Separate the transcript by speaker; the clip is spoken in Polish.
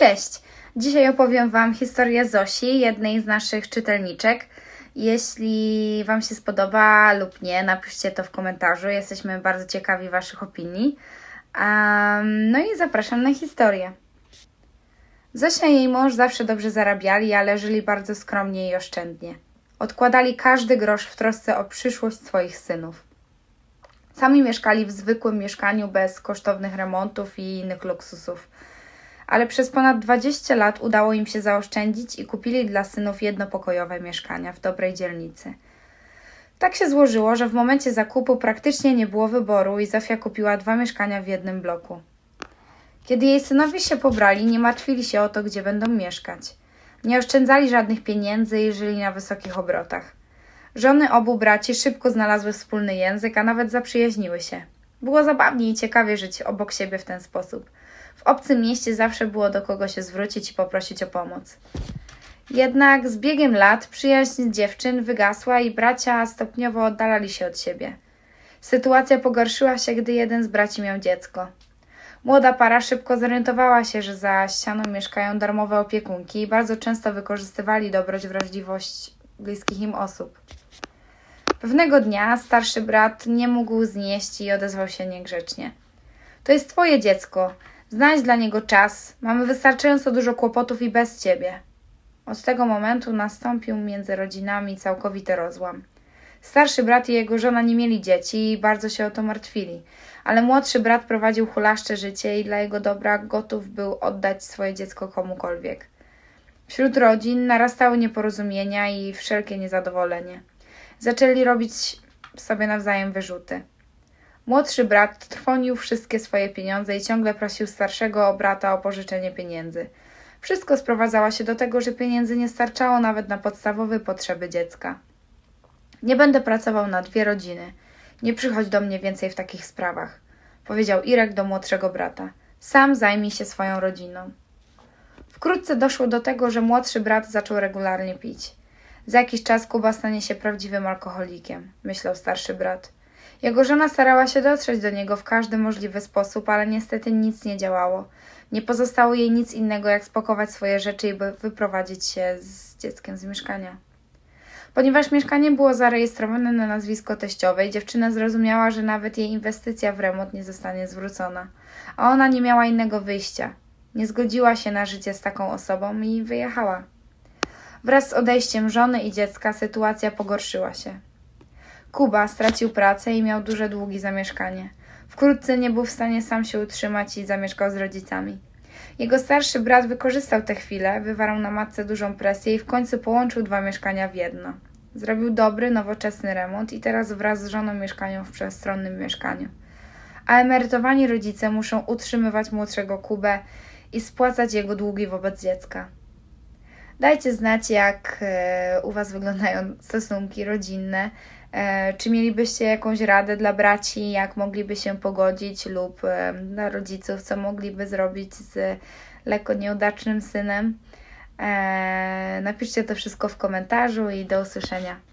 Speaker 1: Cześć! Dzisiaj opowiem Wam historię Zosi, jednej z naszych czytelniczek. Jeśli Wam się spodoba lub nie, napiszcie to w komentarzu. Jesteśmy bardzo ciekawi Waszych opinii. Um, no i zapraszam na historię. Zosia i jej mąż zawsze dobrze zarabiali, ale żyli bardzo skromnie i oszczędnie. Odkładali każdy grosz w trosce o przyszłość swoich synów. Sami mieszkali w zwykłym mieszkaniu bez kosztownych remontów i innych luksusów. Ale przez ponad 20 lat udało im się zaoszczędzić i kupili dla synów jednopokojowe mieszkania w dobrej dzielnicy. Tak się złożyło, że w momencie zakupu praktycznie nie było wyboru i Zofia kupiła dwa mieszkania w jednym bloku. Kiedy jej synowie się pobrali, nie martwili się o to, gdzie będą mieszkać. Nie oszczędzali żadnych pieniędzy i żyli na wysokich obrotach. Żony obu braci szybko znalazły wspólny język, a nawet zaprzyjaźniły się. Było zabawnie i ciekawie żyć obok siebie w ten sposób. W obcym mieście zawsze było do kogo się zwrócić i poprosić o pomoc. Jednak z biegiem lat przyjaźń dziewczyn wygasła i bracia stopniowo oddalali się od siebie. Sytuacja pogorszyła się, gdy jeden z braci miał dziecko. Młoda para szybko zorientowała się, że za ścianą mieszkają darmowe opiekunki i bardzo często wykorzystywali dobroć, wrażliwość bliskich im osób. Pewnego dnia starszy brat nie mógł znieść i odezwał się niegrzecznie. To jest twoje dziecko. Znajdź dla niego czas. Mamy wystarczająco dużo kłopotów i bez ciebie. Od tego momentu nastąpił między rodzinami całkowity rozłam. Starszy brat i jego żona nie mieli dzieci i bardzo się o to martwili, ale młodszy brat prowadził hulaszcze życie i dla jego dobra gotów był oddać swoje dziecko komukolwiek. Wśród rodzin narastały nieporozumienia i wszelkie niezadowolenie. Zaczęli robić sobie nawzajem wyrzuty. Młodszy brat trwonił wszystkie swoje pieniądze i ciągle prosił starszego brata o pożyczenie pieniędzy. Wszystko sprowadzało się do tego, że pieniędzy nie starczało nawet na podstawowe potrzeby dziecka. Nie będę pracował na dwie rodziny. Nie przychodź do mnie więcej w takich sprawach, powiedział Irek do młodszego brata. Sam zajmij się swoją rodziną. Wkrótce doszło do tego, że młodszy brat zaczął regularnie pić. Za jakiś czas Kuba stanie się prawdziwym alkoholikiem, myślał starszy brat. Jego żona starała się dotrzeć do niego w każdy możliwy sposób, ale niestety nic nie działało. Nie pozostało jej nic innego, jak spakować swoje rzeczy i wyprowadzić się z dzieckiem z mieszkania. Ponieważ mieszkanie było zarejestrowane na nazwisko teściowej, dziewczyna zrozumiała, że nawet jej inwestycja w remont nie zostanie zwrócona, a ona nie miała innego wyjścia. Nie zgodziła się na życie z taką osobą i wyjechała. Wraz z odejściem żony i dziecka sytuacja pogorszyła się. Kuba stracił pracę i miał duże długi za mieszkanie. Wkrótce nie był w stanie sam się utrzymać i zamieszkał z rodzicami. Jego starszy brat wykorzystał tę chwilę, wywarł na matce dużą presję i w końcu połączył dwa mieszkania w jedno. Zrobił dobry, nowoczesny remont i teraz wraz z żoną mieszkają w przestronnym mieszkaniu. A emerytowani rodzice muszą utrzymywać młodszego Kubę i spłacać jego długi wobec dziecka. Dajcie znać, jak e, u Was wyglądają stosunki rodzinne. E, czy mielibyście jakąś radę dla braci, jak mogliby się pogodzić, lub e, dla rodziców, co mogliby zrobić z lekko nieudacznym synem? Napiszcie to wszystko w komentarzu i do usłyszenia.